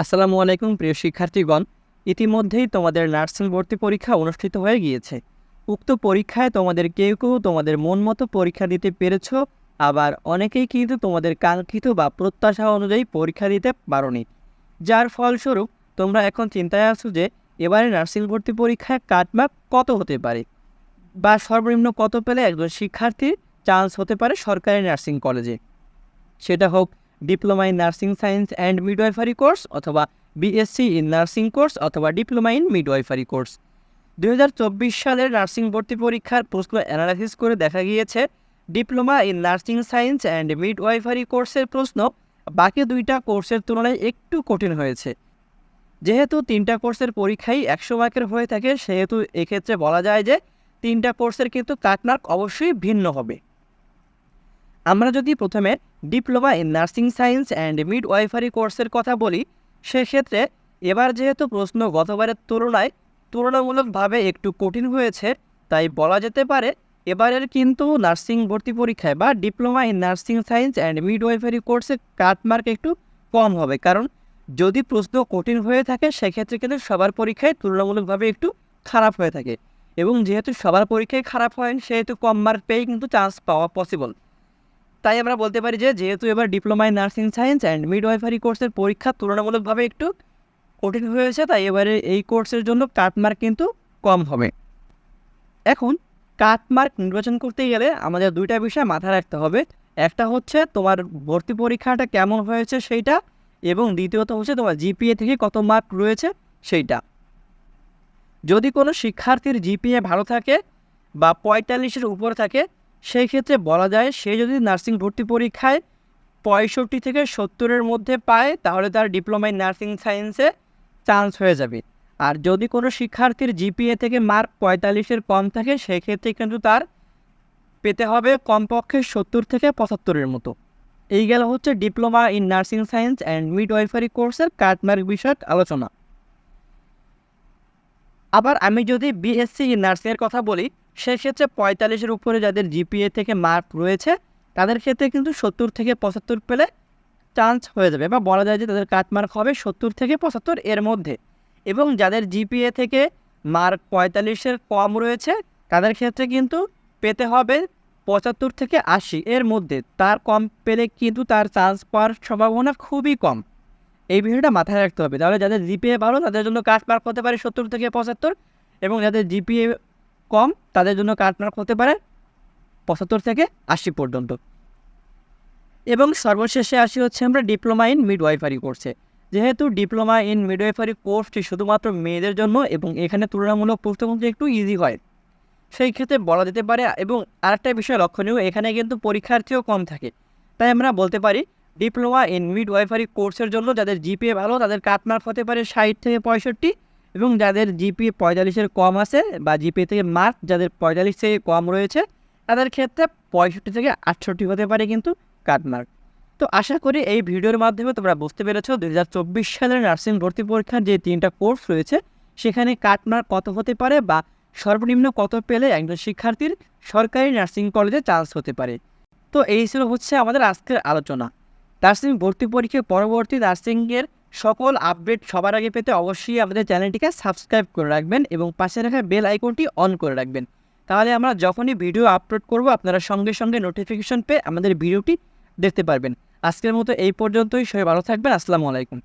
আসসালামু আলাইকুম, প্রিয় শিক্ষার্থীগণ। ইতিমধ্যেই তোমাদের নার্সিং ভর্তি পরীক্ষা অনুষ্ঠিত হয়ে গিয়েছে। উক্ত পরীক্ষায় তোমাদের কেউ কেউ তোমাদের মন মতো পরীক্ষা দিতে পেরেছ, আবার অনেকেই কিন্তু তোমাদের কাঙ্ক্ষিত বা প্রত্যাশা অনুযায়ী পরীক্ষা দিতে পারোনি। যার ফলস্বরূপ, তোমরা এখন চিন্তায় আছো যে, এবারে নার্সিং ভর্তি পরীক্ষায় কাটমার্ক কত হতে পারে? বা সর্বনিম্ন কত পেলে একজন শিক্ষার্থীর চান্স হতে পারে সরকারি নার্সিং কলেজে? সেটা হোক diploma in nursing science and midwifery course অথবা বিএসসি ইন নার্সিং কোর্স অথবা ডিপ্লোমা ইন মিডওয়াইফারি কোর্স দু হাজার চব্বিশ সালের নার্সিং ভর্তি পরীক্ষার প্রশ্ন অ্যানালাইসিস করে দেখা গিয়েছে, diploma in nursing science and midwifery কোর্সের প্রশ্ন বাকি দুইটা কোর্সের তুলনায় একটু কঠিন হয়েছে। যেহেতু তিনটা কোর্সের পরীক্ষাই একশো মার্কের হয়ে থাকে, সেহেতু এক্ষেত্রে বলা যায় যে তিনটা কোর্সের কিন্তু কাটমার্ক অবশ্যই ভিন্ন হবে। আমরা যদি প্রথমে diploma in nursing science and midwifery কোর্সের কথা বলি, সেক্ষেত্রে এবার যেহেতু প্রশ্ন গতবারের তুলনায় তুলনামূলকভাবে একটু কঠিন হয়েছে, তাই বলা যেতে পারে এবারের কিন্তু নার্সিং ভর্তি পরীক্ষায় বা diploma in nursing science and midwifery কোর্সে কাটমার্ক একটু কম হবে। কারণ যদি প্রশ্ন কঠিন হয়ে থাকে, সেক্ষেত্রে কিন্তু সবার পরীক্ষায় তুলনামূলকভাবে একটু খারাপ হয়ে থাকে। এবং যেহেতু সবার পরীক্ষায় খারাপ হয় সেহেতু কম মার্ক পেয়ে কিন্তু চান্স পাওয়া পসিবল তাই আমরা বলতে পারি যে, যেহেতু এবার diploma in nursing science and midwifery কোর্সের পরীক্ষা তুলনামূলকভাবে একটু কঠিন হয়েছে, তাই এবারে এই কোর্সের জন্য কাটমার্ক কিন্তু কম হবে। এখন কাটমার্ক নির্বাচন করতে গেলে আমাদের দুইটা বিষয় মাথায় রাখতে হবে। একটা হচ্ছে তোমার ভর্তি পরীক্ষাটা কেমন হয়েছে সেইটা এবং দ্বিতীয়ত হচ্ছে তোমার জিপিএ থেকে কত মার্ক রয়েছে সেইটা। যদি কোনো শিক্ষার্থীর জিপিএ ভালো থাকে বা পঁয়তাল্লিশের উপর থাকে সেই ক্ষেত্রে বলা যায় সে যদি নার্সিং ভর্তি পরীক্ষায় পঁয়ষট্টি থেকে সত্তরের মধ্যে পায়, তাহলে তার ডিপ্লোমা ইন নার্সিং সায়েন্সে চান্স হয়ে যাবে। আর যদি কোনো শিক্ষার্থীর জিপিএ থেকে মার্ক পঁয়তাল্লিশের কম থাকে সেক্ষেত্রে কিন্তু তার পেতে হবে কমপক্ষে সত্তর থেকে পঁচাত্তরের মতো। এই গেল হচ্ছে diploma in nursing science and midwifery কোর্সের কাটমার্ক বিষয়ক আলোচনা। আবার আমি যদি বিএসসি ইন নার্সিংয়ের কথা বলি সেক্ষেত্রে পঁয়তাল্লিশের উপরে যাদের জিপিএ থেকে মার্ক রয়েছে, তাদের ক্ষেত্রে কিন্তু সত্তর থেকে পঁচাত্তর পেলে চান্স হয়ে যাবে। বা বলা যায় যে তাদের কাটমার্ক হবে সত্তর থেকে পঁচাত্তর এর মধ্যে। এবং যাদের জিপিএ থেকে মার্ক পঁয়তাল্লিশের কম রয়েছে, তাদের ক্ষেত্রে কিন্তু পেতে হবে পঁচাত্তর থেকে আশি এর মধ্যে। তার কম পেলে কিন্তু তার চান্স পাওয়ার সম্ভাবনা খুবই কম। এই বিষয়টা মাথায় রাখতে হবে। তাহলে যাদের জিপিএ ভালো, তাদের জন্য কাট মার্ক হতে পারে সত্তর থেকে পঁচাত্তর এবং যাদের জিপিএ কম, তাদের জন্য কাট মার্ক হতে পারে পঁচাত্তর থেকে আশি পর্যন্ত। এবং সর্বশেষে আসি হচ্ছে আমরা ডিপ্লোমা ইন মিডওয়াইফারি কোর্সে। যেহেতু ডিপ্লোমা ইন মিডওয়াইফারি কোর্সটি শুধুমাত্র মেয়েদের জন্য এবং এখানে তুলনামূলক প্রশ্নপত্র একটু ইজি হয়, সেই ক্ষেত্রে বলা যেতে পারে এবং আরেকটা বিষয় লক্ষণীয়, এখানে কিন্তু পরীক্ষার্থীও কম থাকে। তাই আমরা বলতে পারি, ডিপ্লোমা ইন মিডওয়াইফারি কোর্সের জন্য যাদের জিপিএ ভালো, তাদের কাটমার্ক হতে পারে ষাট থেকে পঁয়ষট্টি এবং যাদের জিপি পঁয়তাল্লিশের কম আছে বা জিপি থেকে মার্ক যাদের পঁয়তাল্লিশ থেকে কম রয়েছে, তাদের ক্ষেত্রে পঁয়ষট্টি থেকে আটষট্টি হতে পারে কিন্তু কাটমার্ক তো আশা করি এই ভিডিওর মাধ্যমে তোমরা বুঝতে পেরেছ দু হাজার চব্বিশ সালের নার্সিং ভর্তি পরীক্ষার যে তিনটা কোর্স রয়েছে, সেখানে কাটমার্ক কত হতে পারে বা সর্বনিম্ন কত পেলে একজন শিক্ষার্থীর সরকারি নার্সিং কলেজে চান্স হতে পারে। তো এই ছিল হচ্ছে আমাদের আজকের আলোচনা। নার্সিং ভর্তি পরীক্ষার পরবর্তী নার্সিংয়ের সকল আপডেট সবার আগে পেতে অবশ্যই আমাদের চ্যানেলটিকে সাবস্ক্রাইব করে রাখবেন এবং পাশে রাখা বেল আইকনটি অন করে রাখবেন। তাহলে আমরা যখনই ভিডিও আপলোড করব, আপনারা সঙ্গে সঙ্গে নোটিফিকেশন পেয়ে আমাদের ভিডিওটি দেখতে পারবেন। আজকের মতো এই পর্যন্তই, সবাই ভালো থাকবেন, আসসালামু আলাইকুম।